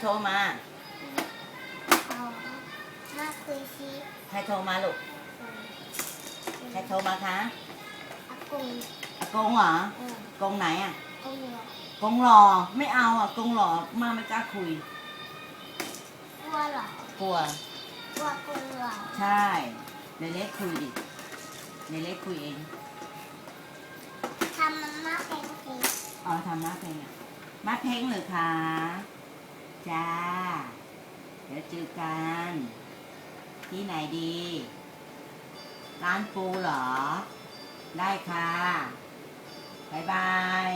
โทรมาเอามาคุยซิใครโทรมาลูก ใครโทรมาคะอากงอากงเหรอเออกงไหนอะกงเหรอกงหล่อไม่เอาอะกงหล่อมาไม่กล้าคุย กลัวเหรอกลัว กลัวกงเหรอใช่ในเล็กคุยดิในเล็กคุยเอง ทำมันมากเป็นสิอ๋อทำมาเพลงอะมาเพลงเหรือคะ จ้า เดี๋ยวเจอกัน ที่ไหนดี ร้านปูเหรอ ได้ค่ะบายบาย